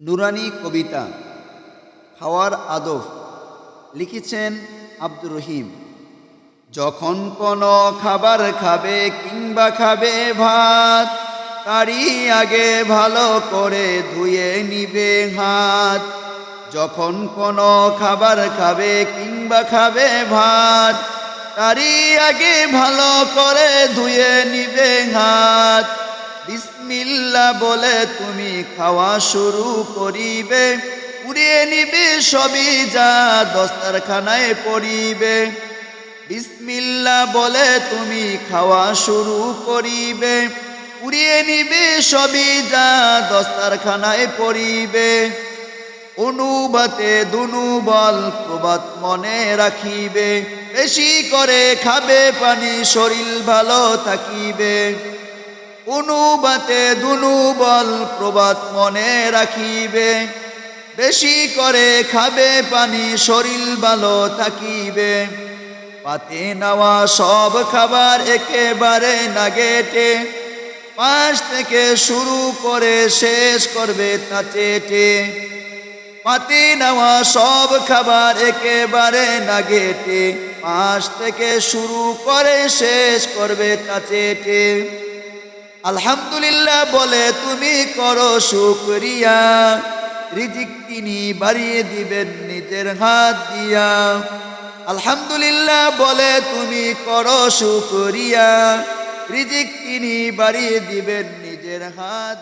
নুরানি কবিতা খাওয়ার আদব লিখেছেন আব্দুর রহিম। যখন কোনো খাবার খাবে কিংবা খাবে ভাত, তারই আগে ভালো করে ধুয়ে নিবে হাত। যখন কোনো খাবার খাবে কিংবা খাবে ভাত, তারই আগে ভালো করে ধুয়ে নিবে হাত। বিসমিল্লা বলে তুমি খাওয়া শুরু করিবে। উড়িয়ে নিবে সবই যা দস্তারখানায় পড়িবে। বিসমিল্লা বলে তুমি খাওয়া শুরু করিবে। উড়িয়ে নিবে সবই যা দস্তারখানায় পড়িবে। অনুবাতে দুনু বল প্রবাদ মনে রাখিবে। বেশি করে খাবে পানি, শরীর ভালো থাকিবে। অনুবাতে দুনু বল প্রবাদ মনে রাখিবে। বেশি করে খাবে পানি, শরীর ভালো থাকিবে। পাতে নেওয়া সব খাবার একেবারে না গেটে। পাশ থেকে শুরু করে শেষ করবে তা চেটে। পাতে নেওয়া সব খাবার একেবারে না গেটে। পাশ থেকে শুরু করে শেষ করবে তা চেটে। আলহামদুলিল্লাহ বলে, তুমি করো শুক্রিয়া। রিজিক তিনি বাড়িয়ে দিবেন নিজের হাত দিয়া। আলহামদুলিল্লাহ বলে, তুমি করো শুক্রিয়া। রিজিক তিনি বাড়িয়ে দিবেন নিজের হাত